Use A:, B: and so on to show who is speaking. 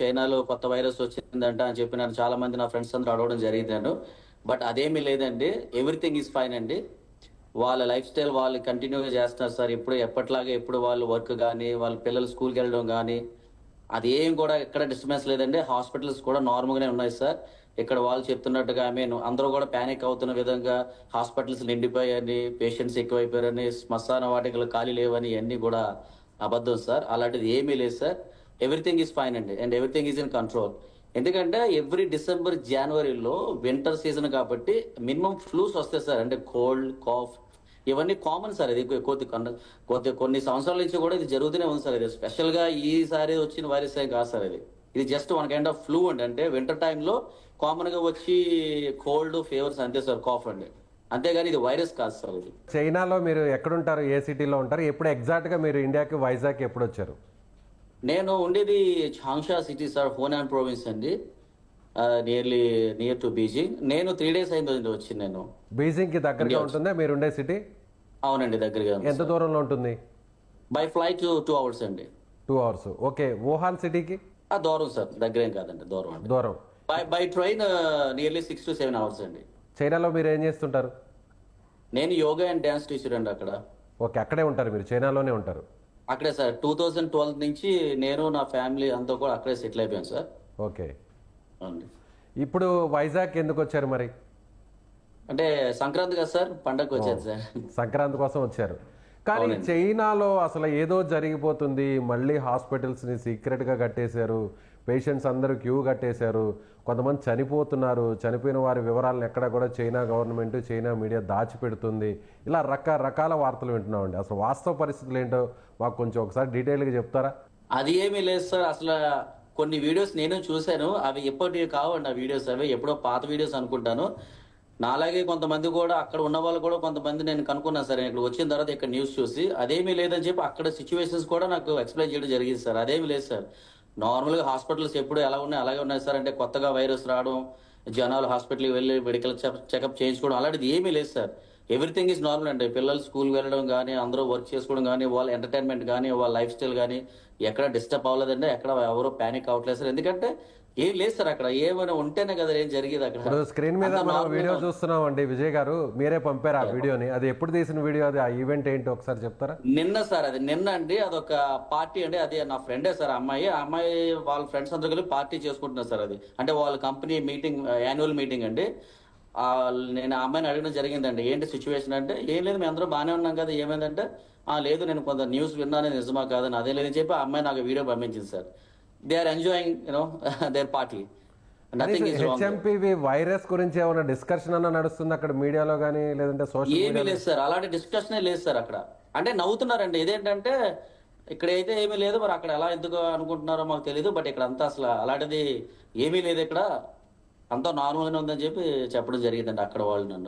A: చైనాలో కొత్త వైరస్ వచ్చిందంట అని చెప్పి నన్ను చాలా మంది నా ఫ్రెండ్స్ అందరూ అడగడం జరిగిందండు. బట్ అదేమీ లేదండి. ఎవ్రీథింగ్ ఈజ్ ఫైన్ అండి. వాళ్ళ లైఫ్ స్టైల్ వాళ్ళు కంటిన్యూగా చేస్తున్నారు సార్. ఇప్పుడు ఎప్పటిలాగే ఎప్పుడు వాళ్ళు వర్క్ కానీ వాళ్ళ పిల్లలు స్కూల్కి వెళ్ళడం కానీ అది ఏం కూడా ఎక్కడ డిస్టర్బెన్స్ లేదండి. హాస్పిటల్స్ కూడా నార్మల్గానే ఉన్నాయి సార్. ఇక్కడ వాళ్ళు చెప్తున్నట్టుగా ఐ మీన్ అందరూ కూడా ప్యానిక్ అవుతున్న విధంగా హాస్పిటల్స్ నిండిపోయాయని పేషెంట్స్ ఎక్కువైపోయారని శ్మశాన వాటికలు ఖాళీ లేవని ఇవన్నీ కూడా అబద్ధం సార్. అలాంటిది ఏమీ లేదు సార్. ఎవ్రీథింగ్ ఈజ్ ఫైన్ అండి. And everything is in control ఎందుకంటే ఎవ్రీ డిసెంబర్ జనవరిలో వింటర్ సీజన్ కాబట్టి మినిమం ఫ్లూస్ వస్తాయి సార్. అంటే కోల్డ్ కాఫ్ ఇవన్నీ కామన్ సార్. ఇది కొద్ది కొద్ది కొన్ని సంవత్సరాల నుంచి కూడా ఇది జరుగుతూనే ఉంది సార్. ఇది స్పెషల్గా ఈసారి వచ్చిన వైరస్ ఏం కాదు సార్ ఇది. ఇది just one kind of flu అండి. అంటే వింటర్ టైంలో కామన్గా వచ్చి కోల్డ్ ఫీవర్స్ అంతే సార్ కాఫ్ అండి. అంతేగాని ఇది వైరస్ కాదు సార్ ఇది.
B: చైనాలో మీరు ఎక్కడుంటారు? ఏ సిటీలో ఉంటారు? ఎప్పుడు ఎగ్జాక్ట్గా మీరు ఇండియాకి వైజాగ్ ఎప్పుడు వచ్చారు?
A: నేను ఉండేది Changsha city sir Henan province అండి. నియర్లీ నియర్ టు బీజింగ్ నేను త్రీ డేస్ అయింది వచ్చి నేను.
B: బీజింగ్కి దగ్గరగా ఉంటుందా? మీరు ఉండే సిటీ
A: అవునండి దగ్గరగా
B: ఎంత దూరంలో ఉంటుంది?
A: బై ఫ్లైట్ టూ అవర్స్ అండి.
B: టూ అవర్స్ ఓకే వుహాన్ సిటీకి?
A: దూరం సార్. దగ్గరేం కాదండి దూరం
B: దూరం.
A: By by train nearly six to seven hours అండి.
B: చైనాలో మీరు ఏం చేస్తుంటారు?
A: నేను యోగా అండ్ డ్యాన్స్ టీచర్ అండి అక్కడ.
B: ఓకే అక్కడే ఉంటారు మీరు. చైనాలోనే ఉంటారు.
A: అక్కడే సార్. టూ థౌజండ్ ట్వెల్వ్ నుంచి నేను నా ఫ్యామిలీ అంతా కూడా అక్కడే సెటిల్ అయిపోయాను సార్.
B: ఓకే.
A: అవునండి.
B: ఇప్పుడు వైజాగ్ ఎందుకు వచ్చారు మరి?
A: అంటే సంక్రాంతి కదా సార్. పండగకి వచ్చాను సార్.
B: సంక్రాంతి కోసం వచ్చారు. కానీ చైనాలో అసలు ఏదో జరిగిపోతుంది. మళ్ళీ హాస్పిటల్స్ని సీక్రెట్గా కట్టేశారు. పేషెంట్స్ అందరూ క్యూ కట్టేశారు. కొంతమంది చనిపోతున్నారు. చనిపోయిన వారి వివరాలను ఎక్కడ కూడా చైనా గవర్నమెంట్ చైనా మీడియా దాచిపెడుతుంది. ఇలా రకరకాల వార్తలు వింటున్నామండి. అసలు వాస్తవ పరిస్థితులు ఏంటో మాకు కొంచెం ఒకసారి డీటెయిల్గా చెప్తారా?
A: అది ఏమీ లేదు సార్. అసలు కొన్ని వీడియోస్ నేను చూశాను. అవి ఎప్పటివి కావండి ఆ వీడియోస్ అవి. ఎప్పుడో పాత వీడియోస్ అనుకుంటాను. నాలాగే కొంతమంది కూడా అక్కడ ఉన్న వాళ్ళు కూడా కొంతమంది నేను కనుక్కున్నాను సార్. ఇక్కడ వచ్చిన తర్వాత ఇక్కడ న్యూస్ చూసి అదేమీ లేదని చెప్పి అక్కడ సిచ్యువేషన్స్ కూడా నాకు ఎక్స్ప్లెయిన్ చేయడం జరిగింది సార్. అదేమీ లేదు సార్. నార్మల్గా హాస్పిటల్స్ ఎప్పుడు ఎలా ఉన్నాయి అలాగే ఉన్నాయి సార్. అంటే కొత్తగా వైరస్ రావడం జనాలు హాస్పిటల్కి వెళ్ళి మెడికల్ చెకప్ చేయించుకోవడం అలాంటిది ఏమీ లేదు సార్. ఎవ్రీథింగ్ ఈజ్ నార్మల్ అండి. పిల్లలు స్కూల్ వెళ్ళడం కానీ అందరూ వర్క్ చేసుకోవడం కానీ వాళ్ళ ఎంటర్టైన్మెంట్ కానీ వాళ్ళ లైఫ్ స్టైల్ కానీ ఎక్కడ డిస్టర్బ్ అవ్వలేదండి. ఎక్కడ ఎవరు ప్యానిక్ అవ్వట్లేదు సార్. ఎందుకంటే ఏం లేదు సార్ అక్కడ. ఏమైనా ఉంటేనే కదా ఏం జరిగేది అక్కడ.
B: స్క్రీన్ మీద మనం వీడియో చూస్తున్నాం అండి విజయ్ గారు మీరే పంపారు ఆ వీడియోని అది ఎప్పుడు తీసిన వీడియో అది ఆ ఈవెంట్ ఏంటి? ఒకసారి చెప్తారా?
A: నిన్న సార్ అది నిన్న అండి. అదొక పార్టీ అండి. అది నా ఫ్రెండే సార్ అమ్మాయి. ఆ అమ్మాయి వాళ్ళ ఫ్రెండ్స్ అందరూ కలిపి పార్టీ చేసుకుంటున్నారు సార్ అది. అంటే వాళ్ళ కంపెనీ మీటింగ్ యాన్యువల్ మీటింగ్ అండి. నేను ఆ అమ్మాయిని అడగడం జరిగిందండి. ఏంటి సిచ్యువేషన్ అంటే ఏం లేదు మేము అందరూ బాగానే ఉన్నాం కదా ఏమైందంటే ఆ లేదు నేను కొంత న్యూస్ విన్నాను నిజమా కాదని అదే లేదని చెప్పి ఆ అమ్మాయి నాకు వీడియో పంపించింది sir. They are enjoying you know their party
B: HMPV virus గురించి ఏమైనా డిస్కషన్ అన్న నడుస్తుంది అక్కడ మీడియాలో కానీ లేదంటే సోషల్
A: ఏమీ లేదు సార్. అలాంటి డిస్కషనే లేదు సార్ అక్కడ. అంటే నవ్వుతున్నారండి. ఇదేంటంటే ఇక్కడ అయితే ఏమీ లేదు మరి అక్కడ ఎలా ఎందుకు అనుకుంటున్నారో మాకు తెలియదు బట్ ఇక్కడ అంతా అసలు అలాంటిది ఏమీ లేదు ఇక్కడ. అంతా నార్మల్గానే ఉందని చెప్పి చెప్పడం జరిగిందండి అక్కడ వాళ్ళు నన్ను.